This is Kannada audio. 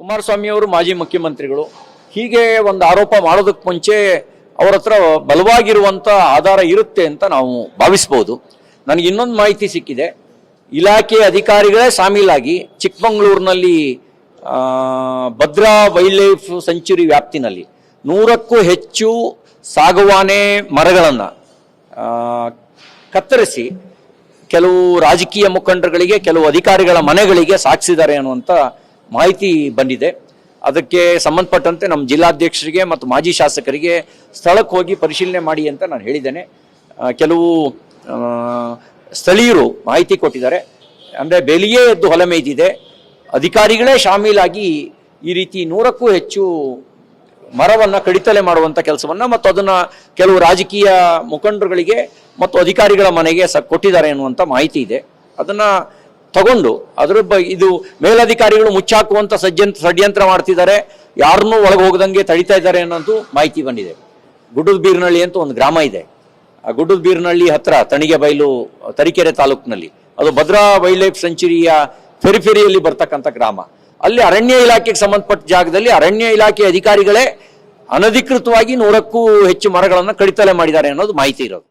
ಕುಮಾರಸ್ವಾಮಿ ಅವರು ಮಾಜಿ ಮುಖ್ಯಮಂತ್ರಿಗಳು. ಹೀಗೆ ಒಂದು ಆರೋಪ ಮಾಡೋದಕ್ಕೆ ಮುಂಚೆ ಅವರ ಹತ್ರ ಬಲವಾಗಿರುವಂಥ ಆಧಾರ ಇರುತ್ತೆ ಅಂತ ನಾವು ಭಾವಿಸ್ಬೋದು. ನನಗೆ ಇನ್ನೊಂದು ಮಾಹಿತಿ ಸಿಕ್ಕಿದೆ. ಇಲಾಖೆ ಅಧಿಕಾರಿಗಳೇ ಸಾಮೀಲಾಗಿ ಚಿಕ್ಕಮಗಳೂರಿನಲ್ಲಿ ಭದ್ರಾ ವೈಲ್ಡ್ ಲೈಫ್ ಸೆಂಚುರಿ ವ್ಯಾಪ್ತಿನಲ್ಲಿ ನೂರಕ್ಕೂ ಹೆಚ್ಚು ಸಾಗವಾನೆ ಮರಗಳನ್ನು ಕತ್ತರಿಸಿ ಕೆಲವು ರಾಜಕೀಯ ಮುಖಂಡರುಗಳಿಗೆ, ಕೆಲವು ಅಧಿಕಾರಿಗಳ ಮನೆಗಳಿಗೆ ಸಾಗಿಸಿದ್ದಾರೆ ಅನ್ನುವಂಥ ಮಾಹಿತಿ ಬಂದಿದೆ. ಅದಕ್ಕೆ ಸಂಬಂಧಪಟ್ಟಂತೆ ನಮ್ಮ ಜಿಲ್ಲಾಧ್ಯಕ್ಷರಿಗೆ ಮತ್ತು ಮಾಜಿ ಶಾಸಕರಿಗೆ ಸ್ಥಳಕ್ಕೆ ಹೋಗಿ ಪರಿಶೀಲನೆ ಮಾಡಿ ಅಂತ ನಾನು ಹೇಳಿದ್ದೇನೆ. ಕೆಲವು ಸ್ಥಳೀಯರು ಮಾಹಿತಿ ಕೊಟ್ಟಿದ್ದಾರೆ. ಅಂದರೆ ಬೆಲೆಯೇ ಎದ್ದು ಹೊಲ ಅಧಿಕಾರಿಗಳೇ ಶಾಮೀಲಾಗಿ ಈ ರೀತಿ ನೂರಕ್ಕೂ ಹೆಚ್ಚು ಮರವನ್ನು ಕಡಿತಲೆ ಮಾಡುವಂಥ ಕೆಲಸವನ್ನು ಮತ್ತು ಅದನ್ನು ಕೆಲವು ರಾಜಕೀಯ ಮುಖಂಡರುಗಳಿಗೆ ಮತ್ತು ಅಧಿಕಾರಿಗಳ ಮನೆಗೆ ಸ ಕೊಟ್ಟಿದ್ದಾರೆ ಎನ್ನುವಂಥ ಮಾಹಿತಿ ಇದೆ. ಅದನ್ನ ತಗೊಂಡು ಅದ್ರ ಬ ಇದು ಮೇಲಧಿಕಾರಿಗಳು ಮುಚ್ಚಾಕುವಂತ ಸಜ್ಜನ್ ಷಡ್ಯಂತ್ರ ಮಾಡ್ತಿದ್ದಾರೆ. ಯಾರನ್ನೂ ಒಳಗೆ ಹೋಗದಂಗೆ ತಡಿತಾ ಇದ್ದಾರೆ ಅನ್ನೋದು ಮಾಹಿತಿ ಬಂದಿದೆ. ಗುಡ್ಡದ ಬೀರ್ನಳ್ಳಿ ಅಂತ ಒಂದು ಗ್ರಾಮ ಇದೆ. ಆ ಗುಡ್ಡದ ಬೀರ್ನಳ್ಳಿ ಹತ್ರ, ತಣಿಗೆ ಬಯಲು ತರೀಕೆರೆ ತಾಲೂಕಿನಲ್ಲಿ. ಅದು ಭದ್ರಾ ವೈಲ್ಡ್ ಲೈಫ್ ಸೆಂಚುರಿಯ ಫೆರಿಫೆರಿಯಲ್ಲಿ ಬರ್ತಕ್ಕಂಥ ಗ್ರಾಮ. ಅಲ್ಲಿ ಅರಣ್ಯ ಇಲಾಖೆಗೆ ಸಂಬಂಧಪಟ್ಟ ಜಾಗದಲ್ಲಿ ಅರಣ್ಯ ಇಲಾಖೆ ಅಧಿಕಾರಿಗಳೇ ಅನಧಿಕೃತವಾಗಿ ನೂರಕ್ಕೂ ಹೆಚ್ಚು ಮರಗಳನ್ನು ಕಡಿತಲೆ ಮಾಡಿದ್ದಾರೆ ಅನ್ನೋದು ಮಾಹಿತಿ ಇರೋದು.